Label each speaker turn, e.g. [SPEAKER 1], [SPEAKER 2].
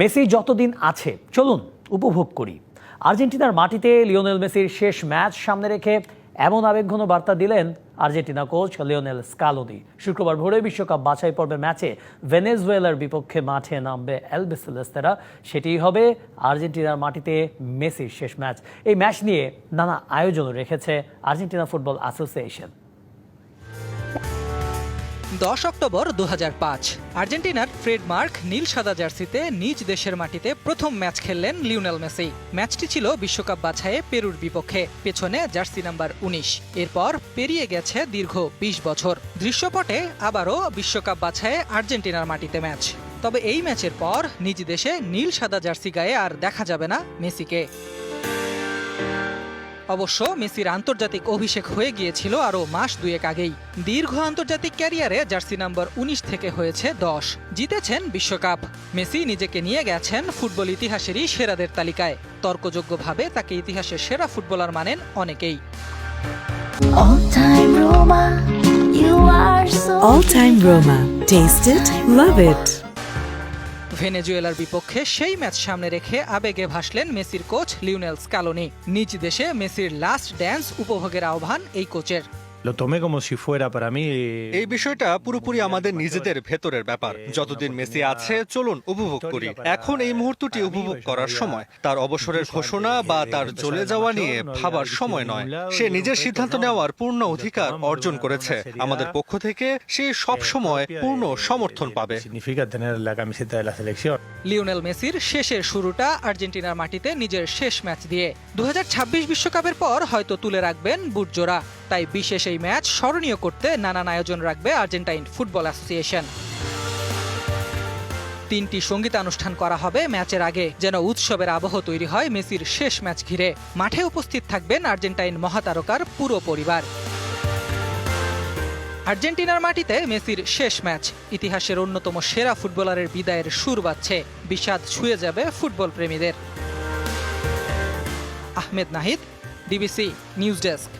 [SPEAKER 1] Messi যতদিন আছে, চলুন উপভোগ করি। আর্জেন্টিনার মাটিতে লিওনেল মেসির শেষ ম্যাচ সামনে রেখে এমন আবেগঘন বার্তা দিলেন আর্জেন্টিনা কোচ লিওনেল স্কালোনি। শুক্রবার ভোরে বিশ্বকাপ বাছাই পর্বের ম্যাচে ভেনেজুয়েলার বিপক্ষে মাঠে নামবে এলবেসেলেস্তেরা সেটিই হবে আর্জেন্টিনার মাটিতে মেসির শেষ ম্যাচ। এই ম্যাচ নিয়ে নানা আয়োজনও রেখেছে আর্জেন্টিনা ফুটবল অ্যাসোসিয়েশন।
[SPEAKER 2] দশ অক্টোবর দু হাজার পাঁচ। আর্জেন্টিনার ট্রেডমার্ক নীল সাদা জার্সিতে নিজ দেশের মাটিতে প্রথম ম্যাচ খেললেন লিওনেল মেসি। ম্যাচটি ছিল বিশ্বকাপ বাছাইয়ে পেরুর বিপক্ষে, পেছনে জার্সি নাম্বার উনিশ। এরপর পেরিয়ে গেছে দীর্ঘ ২০ বছর। দৃশ্যপটে আবারও বিশ্বকাপ বাছাইয়ে আর্জেন্টিনার মাটিতে ম্যাচ। তবে এই ম্যাচের পর নিজ দেশে নীল সাদা জার্সি গায়ে আর দেখা যাবে না মেসিকে। অবশ্য মেসির আন্তর্জাতিক অভিষেক হয়ে গিয়েছিল আরও মাস দুয়েক আগেই। দীর্ঘ আন্তর্জাতিক ক্যারিয়ারে জার্সি নাম্বার উনিশ থেকে হয়েছে দশ। জিতেছেন বিশ্বকাপ। মেসি নিজেকে নিয়ে গেছেন ফুটবল ইতিহাসেরই সেরাদের তালিকায়। তর্কযোগ্যভাবে তাকে ইতিহাসের সেরা ফুটবলার মানেন অনেকেই।
[SPEAKER 3] All time Roma.
[SPEAKER 4] Taste it, love it.
[SPEAKER 2] ভেনেজুয়েলার বিপক্ষে সেই ম্যাচ সামনে রেখে আবেগে ভাসলেন মেসির কোচ লিওনেল স্কালোনি। নিজ দেশে মেসির লাস্ট ড্যান্স উপভোগের আহ্বান এই কোচের।
[SPEAKER 5] Lo tomé como si fuera para mí.
[SPEAKER 6] এই বিষয়টা পুরোপুরি আমাদের নিজেদের ভেতরের ব্যাপার। যতদিন মেসি আছে চলুন উপভোগ করি। এখন এই মুহূর্তটি উপভোগ করার সময়। তার অবসরের ঘোষণা বা তার চলে যাওয়া নিয়ে ভাবার সময় নয়। সে নিজের সিদ্ধান্ত নেওয়ার পূর্ণ অধিকার অর্জন করেছে। আমাদের পক্ষ থেকে সে সব সময় পূর্ণ সমর্থন পাবে.
[SPEAKER 2] লিওনেল মেসির শেষের শুরুটা আর্জেন্টিনার মাটিতে নিজের শেষ ম্যাচ দিয়ে। দু বিশ্বকাপের পর হয়তো তুলে রাখবেন বুটজোড়া। তাই বিশেষ এই ম্যাচ স্মরণীয় করতে নানান আয়োজন রাখবে আর্জেন্টাইন ফুটবল অ্যাসোসিয়েশন। তিনটি সঙ্গীতানুষ্ঠান করা হবে ম্যাচের আগে, যেন উৎসবের আবহ তৈরি হয় মেসির শেষ ম্যাচ ঘিরে। মাঠে উপস্থিত থাকবেন আর্জেন্টাইন মহাতারকার পুরো পরিবার। আর্জেন্টিনার মাটিতে মেসির শেষ ম্যাচ। ইতিহাসের অন্যতম সেরা ফুটবলারের বিদায়ের সুর বাজছে। বিষাদ ছুঁয়ে যাবে ফুটবল প্রেমীদের Ahmed Nahid DBC news desk.